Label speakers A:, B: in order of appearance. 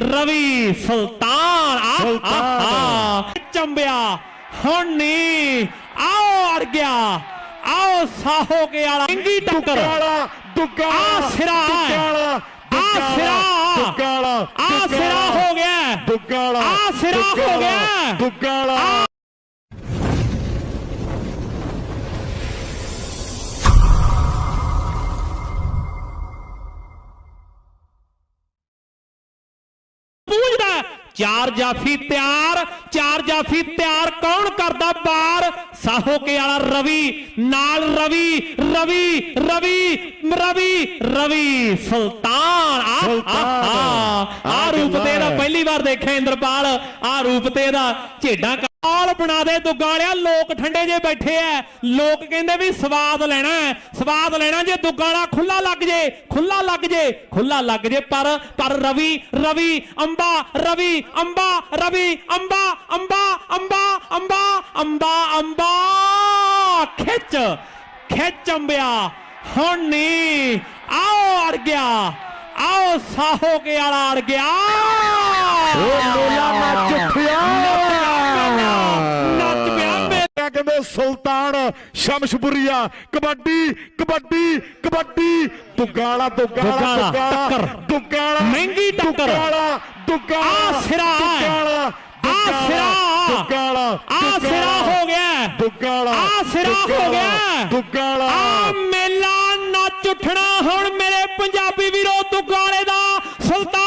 A: ਰਵੀ ਸੁਲਤਾਨ। ਆਹਾ ਚੰਬਿਆ ਹੁਣ ਨਹੀਂ ਆਓ ਅੜ ਗਿਆ ਆਓ ਸਾਹੋ ਕੇ ਵਾਲਾ ਇੰਗੀ ਟੱਕਰ
B: ਦੁੱਗਾਲਾ
A: ਆ ਸਿਰਾ ਆ ਸਿਰਾ
B: ਦੁੱਗਾਲਾ
A: ਆ ਸਿਰਾ ਹੋ ਗਿਆ
B: ਦੁੱਗਾਲਾ
A: ਆ ਸਿਰਾ ਹੋ ਗਿਆ।
B: ਦੁੱਗਾਲਾ
A: ਚਾਰ ਜਾਫੀ ਤਿਆਰ ਚਾਰ ਜਾਫੀ ਤਿਆਰ ਕੌਣ ਕਰਦਾ ਬਾਰ ਸਾਹੋ ਕੇ ਵਾਲਾ ਰਵੀ ਨਾਲ ਰਵੀ ਰਵੀ ਰਵੀ ਰਵੀ ਰਵੀ ਸੁਲਤਾਨ ਆ
B: ਸੁਲਤਾਨ।
A: ਆ ਰੂਪ ਤੇ ਇਹਦਾ। ਪਹਿਲੀ ਵਾਰ ਦੇਖਿਆ ਇੰਦਰਪਾਲ ਆ ਰੂਪ ਤੇ ਇਹਦਾ ਝੇਡਾਂ ਕਾਲ ਬਣਾ ਦੇ ਦੁੱਗਾਲਿਆ ਲੋਕ ਠੰਡੇ ਜੇ ਬੈਠੇ ਐ। ਲੋਕ ਕਹਿੰਦੇ ਵੀ ਸਵਾਦ ਲੈਣਾ ਹੈ, ਸਵਾਦ ਲੈਣਾ ਜੇ ਦੁੱਗਾਲਾ ਖੁੱਲਾ ਲੱਗ ਜੇ ਖੁੱਲਾ ਲੱਗ ਜੇ ਖੁੱਲਾ ਲੱਗ ਜੇ। ਪਰ ਪਰ ਰਵੀ ਰਵੀ ਅੰਬਾ ਰਵੀ ਅੰਬਾ ਰਵੀ ਅੰਬਾ ਅੰਬਾ ਅੰਬਾ ਅੰਬਾ ਅੰਬਾ ਅੰਬਾ। ਖਿੱਚ ਖਿੱਚ ਅੰਬਿਆ। ਹੁਣ ਨਹੀਂ ਆਓ ਅੜ ਗਿਆ। ਆਓ ਸਾਹੋ ਕੇ ਵਾਲਾ ਅੜ ਗਿਆ।
B: ਸੁਲਤਾਨ ਸ਼ਮਸ਼ਪੁਰੀਆ ਕਬੱਡੀ ਕਬੱਡੀ ਕਬੱਡੀ ਦੁੱਗਾਲਾ ਦੁੱਗਾਲਾ
A: ਟੱਕਰ।
B: ਦੁੱਗਾਲਾ
A: ਮਹਿੰਗੀ ਟੱਕਰ।
B: ਦੁੱਗਾਲਾ ਦੁੱਗਾਲਾ
A: ਆ ਸਿਰਾ।
B: ਦੁੱਗਾਲਾ
A: ਆ ਸਿਰਾ
B: ਦੁੱਗਾਲਾ
A: ਆ ਸਿਰਾ ਹੋ ਗਿਆ
B: ਦੁੱਗਾਲਾ
A: ਆ ਸਿਰਾ ਹੋ ਗਿਆ
B: ਦੁੱਗਾਲਾ
A: ਆ ਮੇਲਾ ਨੱਚ ਉੱਠਣਾ ਹੁਣ ਮੇਰੇ ਪੰਜਾਬੀ ਵੀਰੋ ਦੁਗਾਲੇ ਦਾ ਸੁਲਤਾਨ